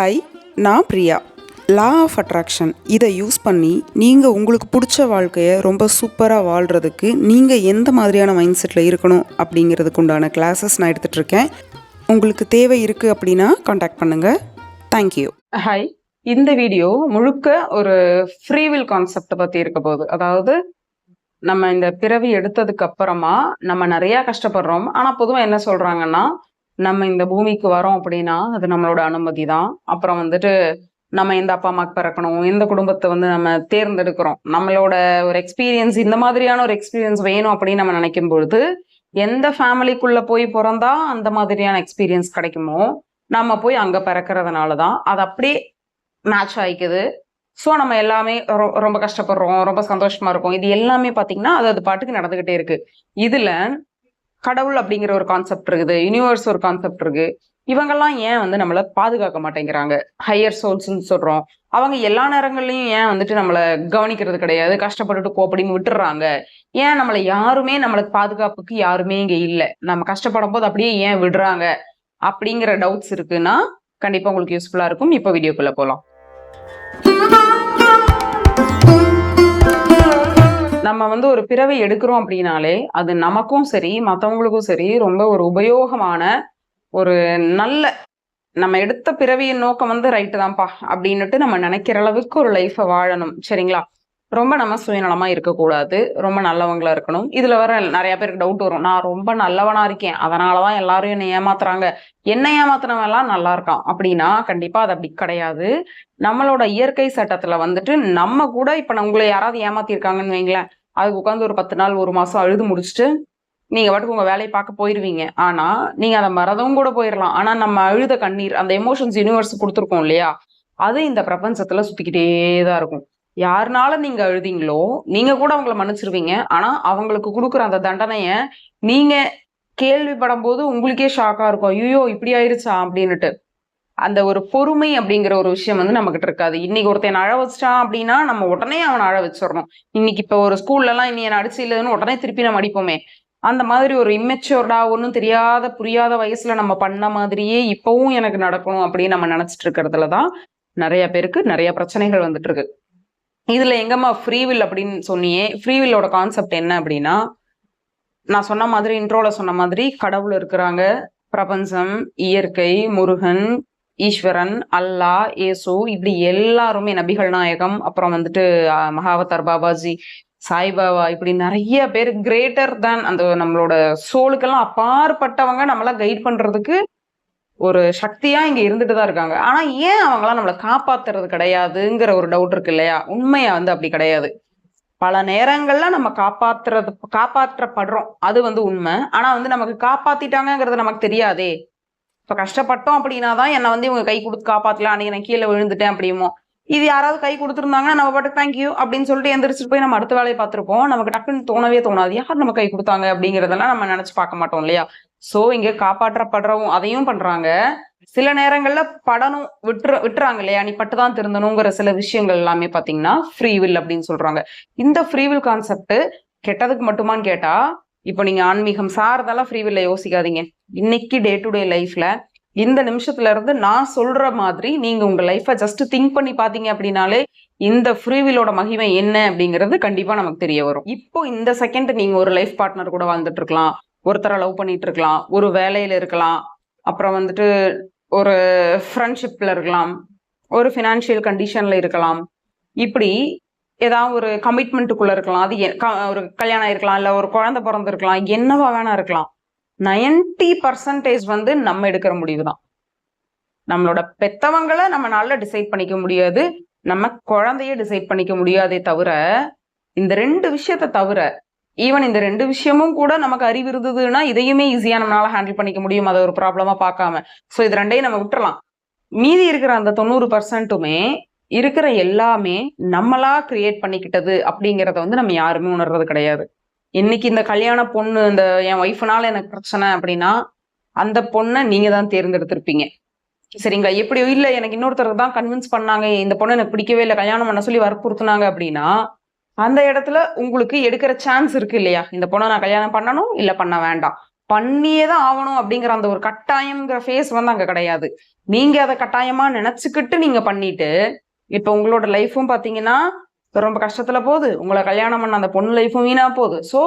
Hi நான் Priya. Law of attraction இதை use பண்ணி நீங்கள் உங்களுக்கு பிடிச்ச வாழ்க்கையை ரொம்ப சூப்பராக வாழ்கிறதுக்கு நீங்கள் எந்த மாதிரியான மைண்ட் செட்டில் இருக்கணும் அப்படிங்கிறதுக்கு உண்டான கிளாஸஸ் நான் எடுத்துகிட்டு இருக்கேன். உங்களுக்கு தேவை இருக்குது அப்படின்னா காண்டாக்ட் பண்ணுங்கள் தேங்க்யூ ஹாய் இந்த வீடியோ முழுக்க ஒரு ஃப்ரீவில் கான்செப்டை பற்றி இருக்க போகுது. அதாவது நம்ம இந்த பிறவி எடுத்ததுக்கு அப்புறமா நம்ம நிறையா கஷ்டப்படுறோம். ஆனால் பொதுவாக என்ன சொல்கிறாங்கன்னா நம்ம இந்த பூமிக்கு வரோம் அப்படின்னா அது நம்மளோட அனுமதி தான் அப்புறம் வந்துட்டு நம்ம எந்த அப்பா அம்மாக்கு பிறக்கணும்? எந்த குடும்பத்தை வந்து நம்ம தேர்ந்தெடுக்கிறோம்? நம்மளோட ஒரு எக்ஸ்பீரியன்ஸ் இந்த மாதிரியான ஒரு எக்ஸ்பீரியன்ஸ் வேணும் அப்படின்னு நம்ம நினைக்கும் பொழுது எந்த ஃபேமிலிக்குள்ள போய் பிறந்தா அந்த மாதிரியான எக்ஸ்பீரியன்ஸ் கிடைக்குமோ நம்ம போய் அங்க பிறக்கிறதுனால தான் அது அப்படியே மேட்ச் ஆயிக்குது. ஸோ நம்ம எல்லாமே ரொ- ரொம்ப கஷ்டப்படுறோம் ரொம்ப சந்தோஷமா இருக்கும். இது எல்லாமே பார்த்தீங்கன்னா அது அது பாட்டுக்கு நடந்துகிட்டே இருக்கு. இதுல கடவுள் அப்படிங்கிற ஒரு கான்செப்ட் இருக்குது யூனிவர்ஸ் ஒரு கான்செப்ட் இருக்கு. இவங்கெல்லாம் ஏன் வந்து நம்மளை பாதுகாக்க மாட்டேங்கிறாங்க? ஹையர் சோல்ஸ்ன்னு சொல்றோம். அவங்க எல்லா நேரங்கள்லயும் ஏன் வந்துட்டு நம்மளை கவனிக்கிறது கிடையாது? கஷ்டப்பட்டுட்டு கோப்படின்னு விட்டுறாங்க. ஏன் நம்மளை யாருமே நம்மளுக்கு பாதுகாப்புக்கு யாருமே இங்க இல்லை? நம்ம கஷ்டப்படும் போது அப்படியே ஏன் விடுறாங்க? அப்படிங்கிற டவுட்ஸ் இருக்குன்னா கண்டிப்பா உங்களுக்கு யூஸ்ஃபுல்லா இருக்கும். இப்போ வீடியோக்குள்ள போகலாம் நம்ம வந்து ஒரு பிறவை எடுக்கிறோம் அப்படின்னாலே அது நமக்கும் சரி மற்றவங்களுக்கும் சரி ரொம்ப ஒரு உபயோகமான ஒரு நல்ல நம்ம எடுத்த பிறவியின் நோக்கம் வந்து ரைட்டு தான்ப்பா அப்படின்னுட்டு நம்ம நினைக்கிற அளவுக்கு ஒரு லைஃப்பை வாழணும். சரிங்களா? ரொம்ப நம்ம சுயநலமா இருக்கக்கூடாது. ரொம்ப நல்லவங்களா இருக்கணும். இதுல வர நிறைய பேருக்கு டவுட் வரும். நான் ரொம்ப நல்லவனா இருக்கேன். அதனாலதான் எல்லாரும் என்னை ஏமாத்துறாங்க. என்ன ஏமாத்துனவன் எல்லாம் நல்லா இருக்கான். அப்படின்னா கண்டிப்பா அது அப்படி கிடையாது. நம்மளோட இயற்கை சட்டத்தில் வந்துட்டு நம்ம கூட இப்போ நான் உங்களை யாராவது ஏமாத்திருக்காங்கன்னு வைங்களேன். அதுக்கு உட்காந்து ஒரு பத்து நாள் ஒரு மாதம் அழுது முடிச்சுட்டு நீங்கள் பாட்டுக்கு உங்கள் வேலையை பார்க்க போயிடுவீங்க ஆனால் நீங்கள் அதை மறதவும் கூட போயிடலாம் ஆனால் நம்ம அழுத கண்ணீர் அந்த எமோஷன்ஸ் யூனிவர்ஸ் கொடுத்துருக்கோம் இல்லையா? அது இந்த பிரபஞ்சத்தில் சுற்றிக்கிட்டே தான் இருக்கும். யாருனால நீங்கள் அழுதீங்களோ நீங்கள் கூட அவங்கள மன்னிச்சிருவீங்க. ஆனால் அவங்களுக்கு கொடுக்குற அந்த தண்டனையை நீங்கள் கேள்விப்படும் போது உங்களுக்கே ஷாக்காக இருக்கும். ஐயோ இப்படி ஆயிருச்சா? அப்படின்னுட்டு. அந்த ஒரு பொறுமை அப்படிங்கிற ஒரு விஷயம் வந்து நம்ம கிட்ட இருக்காது. இன்னைக்கு ஒருத்தன் அழ வச்சிட்டான் அப்படின்னா நம்ம உடனே அவனை அழ வச்சிடணும். இன்னைக்கு இப்ப ஒரு ஸ்கூல்ல எல்லாம் இனி என்ன அடிச்சு இல்லைன்னு உடனே திருப்பி நம்ம அடிப்போமே. அந்த மாதிரி ஒரு இம்மெச்சோர்டா ஒன்றும் தெரியாத புரியாத வயசுல நம்ம பண்ண மாதிரியே இப்பவும் எனக்கு நடக்கணும் அப்படின்னு நம்ம நினைச்சிட்டு இருக்கிறதுல தான் நிறைய பேருக்கு நிறைய பிரச்சனைகள் வந்துட்டு இருக்கு. இதுல எங்கம்மா ஃப்ரீவில் அப்படின்னு சொன்னியே ஃப்ரீவில்லோட கான்செப்ட் என்ன அப்படின்னா நான் சொன்ன மாதிரி இன்ட்ரோல சொன்ன மாதிரி கடவுள் இருக்கிறாங்க. பிரபஞ்சம் இயற்கை முருகன் ஈஸ்வரன் அல்லாஹ் இயேசு இப்படி எல்லாருமே நபிகள் நாயகம் அப்புறம் வந்துட்டு அஹ், மகாவதார் பாபாஜி சாய்பாபா இப்படி நிறைய பேர் கிரேட்டர் தான் அந்த நம்மளோட சோலுக்கெல்லாம் அப்பாற்பட்டவங்க நம்மளாம் கைட் பண்றதுக்கு ஒரு சக்தியா இங்க இருந்துட்டு தான் இருக்காங்க. ஆனா ஏன் அவங்களாம் நம்மளை காப்பாத்துறது கிடையாதுங்கிற ஒரு டவுட் இருக்கு இல்லையா? உண்மையா வந்து அப்படி கிடையாது. பல நேரங்கள்ல நம்ம காப்பாத்துறது காப்பாற்றப்படுறோம். அது வந்து உண்மை. ஆனா வந்து நமக்கு காப்பாத்திட்டாங்கிறது நமக்கு தெரியாதே. இப்போ கஷ்டப்பட்டோம் அப்படின்னா தான் என்னை வந்து இவங்க கை கொடுத்து காப்பாற்றலாம் அன்றைக்கி நான் கீழே விழுந்துட்டேன் அப்படிமோ இது யாராவது கை கொடுத்துருந்தாங்கன்னா நம்ம பாட்டு தேங்க்யூ அப்படின்னு சொல்லிட்டு எந்திரிச்சிட்டு போய் நம்ம அடுத்த வேலையை பார்த்துருப்போம். நமக்கு டக்குன்னு தோணவே தோணாது. யார் நம்ம கை கொடுத்தாங்க அப்படிங்கிறதெல்லாம் நம்ம நினைச்சு பார்க்க மாட்டோம் இல்லையா? சோ இங்கே காப்பாற்றப்படுறவும் அதையும் பண்றாங்க. சில நேரங்களில் படணும் விட்டுற விட்டுறாங்க இல்லையா? நீ பட்டுதான் திருந்தணுங்கிற சில விஷயங்கள் எல்லாமே பார்த்தீங்கன்னா ஃப்ரீவில் அப்படின்னு சொல்றாங்க. இந்த ஃப்ரீவில் கான்செப்ட் கெட்டதுக்கு மட்டுமான்னு கேட்டால் இப்போ நீங்கள் ஆன்மீகம் சார்தெல்லாம் ஃப்ரீவில் யோசிக்காதீங்க. இன்னைக்கு டே டு டே லைஃப்பில் இந்த நிமிஷத்துல இருந்து நான் சொல்ற மாதிரி நீங்க உங்க லைஃப்பை ஜஸ்ட் திங்க் பண்ணி பாத்தீங்க அப்படின்னாலே இந்த ஃப்ரீவிலோட மகிமை என்ன அப்படிங்கிறது கண்டிப்பா நமக்கு தெரிய வரும். இப்போ இந்த செகண்ட் நீங்க ஒரு லைஃப் பார்ட்னர் கூட வாழ்ந்துட்டு இருக்கலாம். ஒருத்தரை லவ் பண்ணிட்டு இருக்கலாம். ஒரு வேலையில இருக்கலாம். அப்புறம் வந்துட்டு ஒரு ஃப்ரெண்ட்ஷிப்ல இருக்கலாம். ஒரு ஃபினான்ஷியல் கண்டிஷன்ல இருக்கலாம். இப்படி ஏதாவது ஒரு கமிட்மெண்ட்டுக்குள்ள இருக்கலாம். அது எ- க- ஒரு கல்யாணம் இருக்கலாம் இல்லை ஒரு குழந்தை பிறந்திருக்கலாம் என்னவா வேணா இருக்கலாம். நைன்டி பர்சன்டேஜ் வந்து நம்ம எடுக்கிற முடிவு தான் நம்மளோட பெத்தவங்களை நம்ம நல்லா டிசைட் பண்ணிக்க முடியாது. நம்ம குழந்தைய டிசைட் பண்ணிக்க முடியாதே தவிர இந்த ரெண்டு விஷயத்த தவிர ஈவன் இந்த ரெண்டு விஷயமும் கூட நமக்கு அறிவு இருந்ததுன்னா இதையுமே ஈஸியாக நம்மளால ஹேண்டில் பண்ணிக்க முடியும். அதை ஒரு ப்ராப்ளமா பார்க்காம. ஸோ இது ரெண்டையும் நம்ம விட்டுறலாம். மீதி இருக்கிற அந்த தொண்ணூறு பர்சன்ட்டுமே இருக்கிற எல்லாமே நம்மளா கிரியேட் பண்ணிக்கிட்டது அப்படிங்கிறத வந்து நம்ம யாருமே உணர்றது கிடையாது. இன்னைக்கு இந்த கல்யாண பொண்ணு இந்த என் ஒய்ஃப்னால எனக்கு பிரச்சனை அப்படின்னா அந்த பொண்ணை நீங்க தான் தேர்ந்தெடுத்திருப்பீங்க. சரிங்களா? எப்படியோ இல்ல எனக்கு இன்னொருத்தர் தான் கன்வின்ஸ் பண்ணாங்க இந்த பொண்ணு எனக்கு பிடிக்கவே இல்லை கல்யாணம் பண்ண சொல்லி வற்புறுத்துனாங்க அப்படின்னா அந்த இடத்துல உங்களுக்கு எடுக்கிற சான்ஸ் இருக்கு இல்லையா? இந்த பொண்ணை நான் கல்யாணம் பண்ணணும் இல்ல பண்ண வேண்டாம். பண்ணியே தான் ஆகணும் அப்படிங்கிற அந்த ஒரு கட்டாயம்ங்கிற ஃபேஸ் வந்து அங்க கிடையாது. நீங்க அதை கட்டாயமா நினைச்சுக்கிட்டு நீங்க பண்ணிட்டு இப்போ உங்களோட லைஃப்பும் பார்த்தீங்கன்னா ரொம்ப கஷ்டத்துல போகுது. உங்களை கல்யாணம் பண்ண அந்த பொண்ணு லைஃபும் வீணா போகுது. ஸோ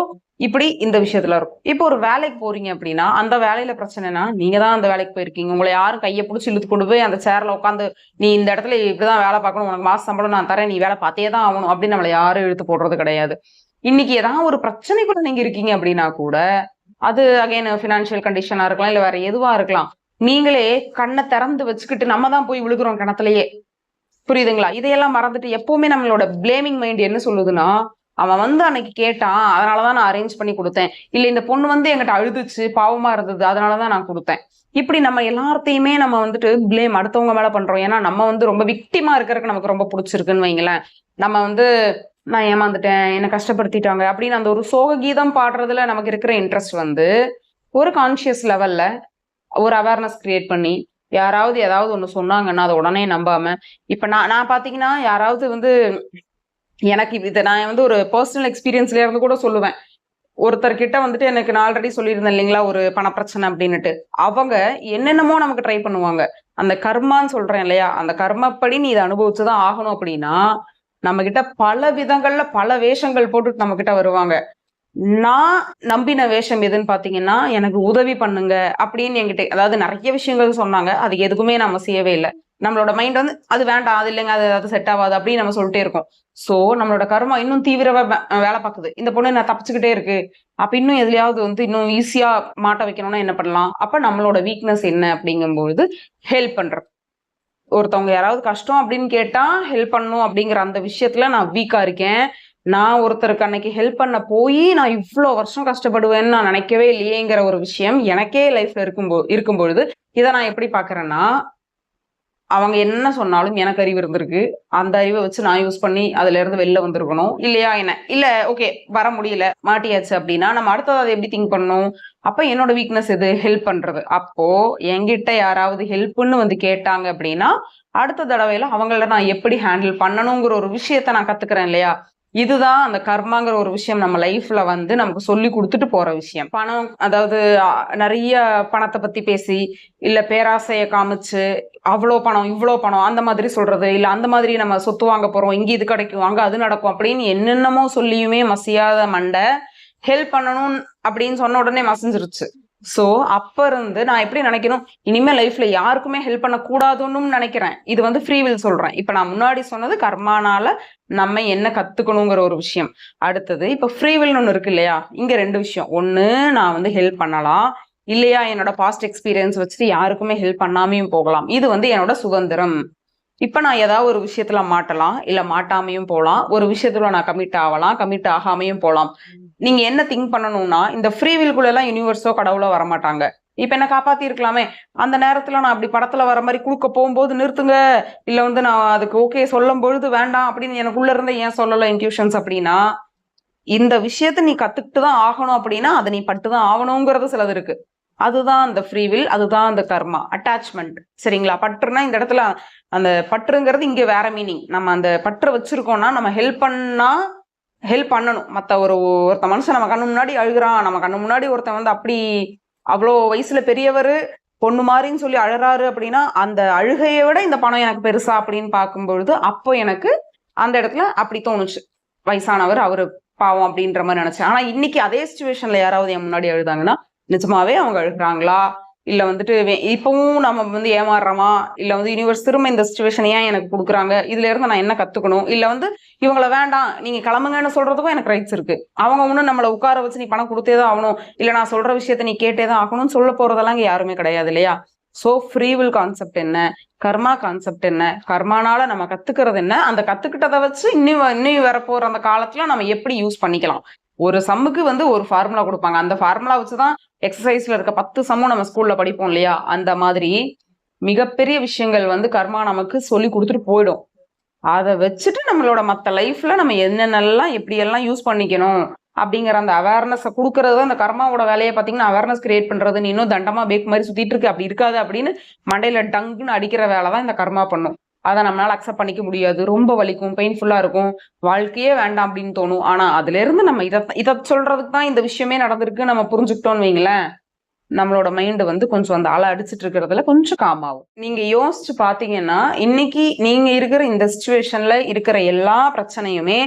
இப்படி இந்த விஷயத்துல இருக்கும். இப்போ ஒரு வேலைக்கு போறீங்க அப்படின்னா அந்த வேலையில பிரச்சனைனா நீங்க தான் அந்த வேலைக்கு போயிருக்கீங்க. உங்களை யாரும் கையை பிடிச்சி இழுத்து கொண்டு போய் அந்த சேர்ல உட்காந்து நீ இந்த இடத்துல இப்படிதான் வேலை பார்க்கணும். உனக்கு மாச சம்பளம் நான் தரேன். நீ வேலை பார்த்தே தான் ஆகணும். அப்படின்னு நம்மளை யாரும் இழுத்து போடுறது கிடையாது. இன்னைக்கு ஏதாவது ஒரு பிரச்சனைக்குள்ள நீங்க இருக்கீங்க அப்படின்னா கூட அது அகைன் ஃபினான்ஷியல் கண்டிஷனா இருக்கலாம் இல்ல வேற எதுவா இருக்கலாம். நீங்களே கண்ணை திறந்து வச்சுக்கிட்டு நம்ம தான் போய் விழுகிறோம் கிணத்துலயே. புரியுதுங்களா? இதையெல்லாம் மறந்துட்டு எப்பவுமே நம்மளோட பிளேமிங் மைண்ட் என்ன சொல்லுதுன்னா அவன் வந்து அன்னைக்கு கேட்டான் அதனாலதான் நான் அரேஞ்ச் பண்ணி கொடுத்தேன். இல்ல இந்த பொண்ணு வந்து என்கிட்ட அழுதுச்சு பாவமா இருந்தது அதனாலதான் நான் கொடுத்தேன். இப்படி நம்ம எல்லாத்தையுமே நம்ம வந்துட்டு பிளேம் அடுத்தவங்க மேல பண்றோம். ஏன்னா நம்ம வந்து ரொம்ப விக்டிமா இருக்கிறதுக்கு நமக்கு ரொம்ப பிடிச்சிருக்குன்னு வைங்களேன். நம்ம வந்து நான் ஏமாந்துட்டேன் என்னை கஷ்டப்படுத்திட்டாங்க. அப்படின்னு அந்த ஒரு சோக கீதம் பாடுறதுல நமக்கு இருக்கிற இன்ட்ரெஸ்ட் வந்து ஒரு கான்சியஸ் லெவல்ல ஒரு அவேர்னஸ் கிரியேட் பண்ணி யாராவது ஏதாவது ஒன்று சொன்னாங்கன்னா அதை உடனே நம்பாம இப்போ நான் நான் பார்த்தீங்கன்னா யாராவது வந்து எனக்கு இதை நான் வந்து ஒரு பர்சனல் எக்ஸ்பீரியன்ஸ்ல இருந்து கூட சொல்லுவேன். ஒருத்தர்கிட்ட வந்துட்டு எனக்கு நான் ஆல்ரெடி சொல்லியிருந்தேன் இல்லைங்களா ஒரு பணப்பிரச்சனை அப்படின்னுட்டு. அவங்க என்னென்னமோ நமக்கு ட்ரை பண்ணுவாங்க. அந்த கர்மான்னு சொல்றேன் இல்லையா அந்த கர்மப்படி நீ இதை அனுபவிச்சுதான் ஆகணும் அப்படின்னா நம்ம கிட்ட பல விதங்கள்ல பல வேஷங்கள் போட்டுட்டு நம்ம கிட்ட வருவாங்க. நான் நம்பின வேஷம் எதுன்னு பார்த்தீங்கன்னா எனக்கு உதவி பண்ணுங்க அப்படின்னு என்கிட்ட அதாவது நிறைய விஷயங்கள் சொன்னாங்க. அது எதுக்குமே நம்ம செய்யவே இல்லை. நம்மளோட மைண்ட் வந்து அது வேண்டாம் அது இல்லைங்க அது அது செட் ஆகாது அப்படின்னு நம்ம சொல்லிட்டே இருக்கோம். ஸோ நம்மளோட கர்மா இன்னும் தீவிரமா வேலை பார்க்குது. இந்த பொண்ணு நான் தப்பிச்சுக்கிட்டே இருக்கு. அப்ப இன்னும் எதுலையாவது வந்து இன்னும் ஈஸியா மாட்ட வைக்கணும்னா என்ன பண்ணலாம்? அப்ப நம்மளோட வீக்னஸ் என்ன அப்படிங்கும்பொழுது ஹெல்ப் பண்றது ஒருத்தவங்க யாராவது கஷ்டம் அப்படின்னு கேட்டா ஹெல்ப் பண்ணும் அப்படிங்கிற அந்த விஷயத்துல நான் வீக்கா இருக்கேன். நான் ஒருத்தருக்கு அன்னைக்கு ஹெல்ப் பண்ண போய் நான் இவ்வளோ வருஷம் கஷ்டப்படுவேன்னு நான் நினைக்கவே இல்லையேங்கிற ஒரு விஷயம் எனக்கே லைஃப்ல இருக்கும்போ இருக்கும்பொழுது இதை நான் எப்படி பாக்குறேன்னா அவங்க என்ன சொன்னாலும் எனக்கு அறிவு இருந்திருக்கு. அந்த அறிவை வச்சு நான் யூஸ் பண்ணி அதுல இருந்து வெளில வந்திருக்கணும். இல்லையா என்ன? இல்ல ஓகே வர முடியல மாட்டியாச்சு அப்படின்னா நம்ம அடுத்தது அதை எப்படி திங்க் பண்ணணும்? அப்ப என்னோட வீக்னஸ் எது? ஹெல்ப் பண்றது. அப்போ என்கிட்ட யாராவது ஹெல்ப்னு வந்து கேட்டாங்க அப்படின்னா அடுத்த தடவையில அவங்கள நான் எப்படி ஹேண்டில் பண்ணணுங்கிற ஒரு விஷயத்த நான் கத்துக்கிறேன் இல்லையா? இதுதான் அந்த கர்மாங்கிற ஒரு விஷயம் நம்ம லைஃப்ல வந்து நமக்கு சொல்லி கொடுத்துட்டு போற விஷயம். பணம் அதாவது நிறைய பணத்தை பத்தி பேசி இல்ல பேராசையை காமிச்சு அவ்வளோ பணம் இவ்வளோ பணம் அந்த மாதிரி சொல்றது இல்ல அந்த மாதிரி நம்ம சொத்து வாங்க போறோம் இங்க இது கிடைக்கும் அங்க அது நடக்கும் அப்படின்னு என்னென்னமோ சொல்லியுமே மசியாத மண்டை ஹெல்ப் பண்ணணும் அப்படின்னு சொன்ன உடனே மசிஞ்சிருச்சு. சோ அப்ப இருந்து நான் எப்படி நினைக்கணும்? இனிமேல் லைஃப்ல யாருக்குமே ஹெல்ப் பண்ண கூடாதுன்னு நினைக்கிறேன். இது வந்து ஃப்ரீவில் சொல்றேன். இப்ப நான் முன்னாடி சொன்னது கர்மானால நம்ம என்ன கத்துக்கணுங்கிற ஒரு விஷயம். அடுத்தது இப்ப ஃப்ரீவில்னு ஒன்று இருக்கு இல்லையா? இங்க ரெண்டு விஷயம். ஒன்று நான் வந்து ஹெல்ப் பண்ணலாம். இல்லையா? என்னோட பாஸ்ட் எக்ஸ்பீரியன்ஸ் வச்சுட்டு யாருக்குமே ஹெல்ப் பண்ணாமையும் போகலாம். இது வந்து என்னோட சுதந்திரம். இப்ப நான் ஏதாவது ஒரு விஷயத்துல மாட்டலாம். இல்ல மாட்டாமையும் போகலாம் ஒரு விஷயத்துல நான் கமிட் ஆகலாம். கமிட் ஆகாமையும் போகலாம் நீங்க என்ன திங்க் பண்ணணும்னா இந்த ஃப்ரீ வில்குள்ள எல்லாம் யூனிவர்ஸோ கடவுளோ வரமாட்டாங்க. இப்ப என்ன காப்பாத்தி இருக்கலாமே. அந்த நேரத்துல நான் அப்படி படத்துல வர மாதிரி குடுக்க போகும்போது நிறுத்துங்க. இல்ல வந்து நான் அதுக்கு ஓகே சொல்லும் பொழுது வேண்டாம் அப்படின்னு எனக்குள்ள இருந்த ஏன் சொல்லல இன்ட்யூஷன்ஸ் அப்படின்னா இந்த விஷயத்த நீ கத்துக்கிட்டு தான் ஆகணும் அப்படின்னா அதை நீ பட்டு தான் ஆகணுங்கிறது சிலது இருக்கு. அதுதான் அந்த ஃப்ரீ வில் அதுதான் அந்த கர்மா அட்டாச்மெண்ட் சரிங்களா? பற்றுனா இந்த இடத்துல அந்த பற்றுங்கிறது இங்க வேற மீனிங் நம்ம அந்த பற்று வச்சிருக்கோம்னா நம்ம ஹெல்ப் பண்ணா ஹெல்ப் பண்ணணும். மற்ற ஒரு ஒருத்த மனுஷன் நம்ம கண்ணு முன்னாடி அழுகுறான். நம்ம கண்ணு முன்னாடி ஒருத்தன் வந்து அப்படி அவ்வளோ வயசுல பெரியவர் பொண்ணு மாதிரின்னு சொல்லி அழுறாரு அப்படின்னா அந்த அழுகையை விட இந்த பணம் எனக்கு பெருசா அப்படின்னு பார்க்கும்பொழுது அப்போ எனக்கு அந்த இடத்துல அப்படி தோணுச்சு. வயசானவர் அவரு பாவம் அப்படின்ற மாதிரி நினைச்சேன் ஆனா இன்னைக்கு அதே சுச்சுவேஷன்ல யாராவது என் முன்னாடி அழுதாங்கன்னா நிஜமாவே அவங்க அழுகுறாங்களா? இல்லை வந்துட்டு வே- இப்பவும் நம்ம வந்து ஏமாறுறோமா? இல்லை வந்து யூனிவர்ஸ் திரும்ப இந்த சுச்சுவேஷன் ஏன் எனக்கு கொடுக்குறாங்க? இதுல இருந்து நான் என்ன கத்துக்கணும்? இல்லை வந்து இவங்கள வேண்டாம் நீங்க கிளம்புங்கன்னு சொல்றதுக்கும் எனக்கு ரைட்ஸ் இருக்கு. அவங்க ஒன்றும் நம்மளை உட்கார வச்சு நீ பணம் கொடுத்தே தான் ஆகணும். இல்லை நான் சொல்ற விஷயத்த நீ கேட்டே தான் ஆகணும்னு சொல்ல போறதெல்லாம் இங்கே யாருமே கிடையாது இல்லையா? ஸோ ஃப்ரீவில் கான்செப்ட் என்ன? கர்மா கான்செப்ட் என்ன? கர்மானால நம்ம கத்துக்கிறது என்ன? அந்த கத்துக்கிட்டதை வச்சு இன்னும் வ- இன்னும் வரப்போற அந்த காலத்துல நம்ம எப்படி யூஸ் பண்ணிக்கலாம்? ஒரு சம்முக்கு வந்து ஒரு ஃபார்முலா கொடுப்பாங்க. அந்த ஃபார்முலா வச்சுதான் எக்ஸசைஸில் இருக்க பத்து சமம் நம்ம ஸ்கூலில் படிப்போம் இல்லையா? அந்த மாதிரி மிகப்பெரிய விஷயங்கள் வந்து கர்மா நமக்கு சொல்லி கொடுத்துட்டு போயிடும். அதை வச்சுட்டு நம்மளோட மற்ற லைஃப்பில் நம்ம என்னென்னலாம் எப்படியெல்லாம் யூஸ் பண்ணிக்கணும் அப்படிங்கிற அந்த அவேர்னஸை கொடுக்கறது அந்த கர்மாவோட வேலையை பார்த்தீங்கன்னா அவேர்னஸ் கிரியேட் பண்ணுறதுன்னு இன்னும் தண்டமாக பேக் மாதிரி சுற்றிட்டு இருக்கு. அப்படி இருக்காது அப்படின்னு மண்டையில் டங்குன்னு அடிக்கிற வேலை தான் இந்த கர்மா பண்ணும். அதை நம்மளால் அக்செப்ட் பண்ணிக்க முடியாது. ரொம்ப வலிக்கும் பெயின்ஃபுல்லாக இருக்கும். வாழ்க்கையே வேண்டாம் அப்படின்னு தோணும். ஆனால் அதுலேருந்து நம்ம இதை இதை சொல்கிறதுக்கு தான் இந்த விஷயமே நடந்திருக்கு. நம்ம புரிஞ்சுக்கிட்டோம்னு வைங்களேன். நம்மளோட மைண்டு வந்து கொஞ்சம் அந்த அலை அடிச்சிட்டு இருக்கிறதுல கொஞ்சம் காம் ஆகும். நீங்கள் யோசிச்சு பார்த்தீங்கன்னா இன்னைக்கு நீங்கள் இருக்கிற இந்த சுச்சுவேஷனில் இருக்கிற எல்லா பிரச்சனையுமே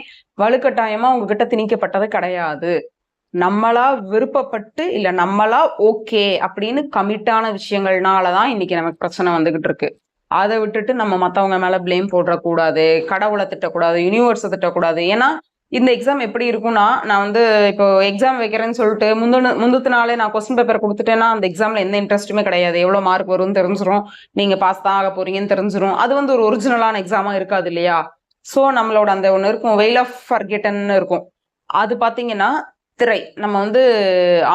வலுக்கட்டாயமாக உங்ககிட்ட திணிக்கப்பட்டது கிடையாது. நம்மளா விருப்பப்பட்டு இல்லை நம்மளா ஓகே அப்படின்னு கமிட்டான விஷயங்கள்னாலதான் இன்னைக்கு நமக்கு பிரச்சனை வந்துகிட்டு இருக்கு. அதை விட்டுட்டு நம்ம மற்றவங்க மேலே பிளேம் போடக்கூடாது கடவுளை திட்டக்கூடாது யூனிவர்ஸை திட்டக்கூடாது. ஏன்னா இந்த எக்ஸாம் எப்படி இருக்கும்னா நான் வந்து இப்போ எக்ஸாம் வைக்கிறேன்னு சொல்லிட்டு முந்தின முந்தத்து நாளே நான் கொஸ்டின் பேப்பர் கொடுத்துட்டேன்னா அந்த எக்ஸாமில் எந்த இன்ட்ரெஸ்ட்டுமே கிடையாது. எவ்வளோ மார்க் வரும்னு தெரிஞ்சிடும் நீங்கள் பாஸ் தான் ஆக போறீங்கன்னு தெரிஞ்சிடும் அது வந்து ஒரு ஒரிஜினலான எக்ஸாமாக இருக்காது இல்லையா? ஸோ நம்மளோட அந்த ஒன்று இருக்கும் வெயில் ஆஃப் ஃபர்கெட்டன்னு இருக்கும். அது பார்த்தீங்கன்னா திரை. நம்ம வந்து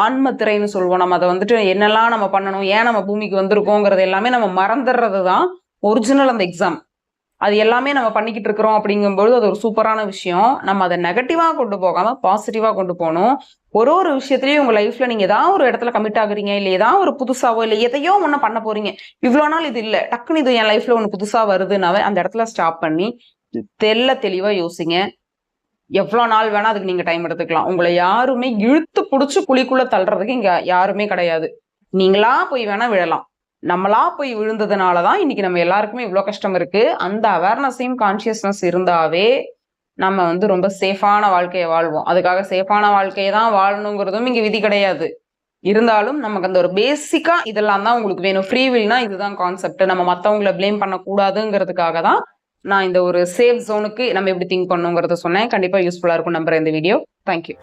ஆன்ம திரைன்னு சொல்லுவோம் நம்ம அதை வந்துட்டு என்னெல்லாம் நம்ம பண்ணணும் ஏன் நம்ம பூமிக்கு வந்திருக்கோங்கிறது எல்லாமே நம்ம மறந்துடுறது தான் ஒரிஜினல் அந்த எக்ஸாம் அது எல்லாமே நம்ம பண்ணிக்கிட்டு இருக்கிறோம் அப்படிங்கும்போது அது ஒரு சூப்பரான விஷயம். நம்ம அதை நெகட்டிவாக கொண்டு போகாம பாசிட்டிவாக கொண்டு போகணும். ஒரு ஒரு விஷயத்துலையும் உங்கள் லைஃப்பில் நீங்கள் ஏதாவது ஒரு இடத்துல கமிட் ஆகுறீங்க இல்லை ஏதாவது ஒரு புதுசாவோ இல்லை எதையோ ஒன்று பண்ண போறீங்க. இவ்வளோ நாள் இது இல்லை. டக்குன்னு இது என் லைஃப்பில் ஒன்று புதுசாக வருதுனாவே அந்த இடத்துல ஸ்டாப் பண்ணி தெல்ல தெளிவாக யோசிங்க. எவ்வளோ நாள் வேணால் அதுக்கு நீங்கள் டைம் எடுத்துக்கலாம். உங்களை யாருமே இழுத்து பிடிச்சி குழிக்குள்ளே தள்ளுறதுக்கு இங்கே யாருமே கிடையாது. நீங்களா போய் வேணால் விழலாம். நம்மளா போய் விழுந்ததுனால தான் இன்னைக்கு நம்ம எல்லாருக்குமே இவ்வளோ கஷ்டம் இருக்கு. அந்த அவேர்னஸையும் கான்சியஸ்னஸ் இருந்தாவே நம்ம வந்து ரொம்ப சேஃபான வாழ்க்கையை வாழ்வோம். அதுக்காக சேஃபான வாழ்க்கையை தான் வாழணுங்கிறதும் இங்கே விதி கிடையாது. இருந்தாலும் நமக்கு அந்த ஒரு பேசிக்காக இதெல்லாம் தான் உங்களுக்கு வேணும். ஃப்ரீ வில்னா இதுதான் கான்செப்ட் நம்ம மற்றவங்களை ப்ளேம் பண்ணக்கூடாதுங்கிறதுக்காக தான் நான் இந்த ஒரு சேஃப் ஜோனுக்கு நம்ம எப்படி திங்க் பண்ணுங்கிறத சொன்னேன். கண்டிப்பா யூஸ்ஃபுல்லா இருக்கும் நம்புறேன் இந்த வீடியோ தேங்க்யூ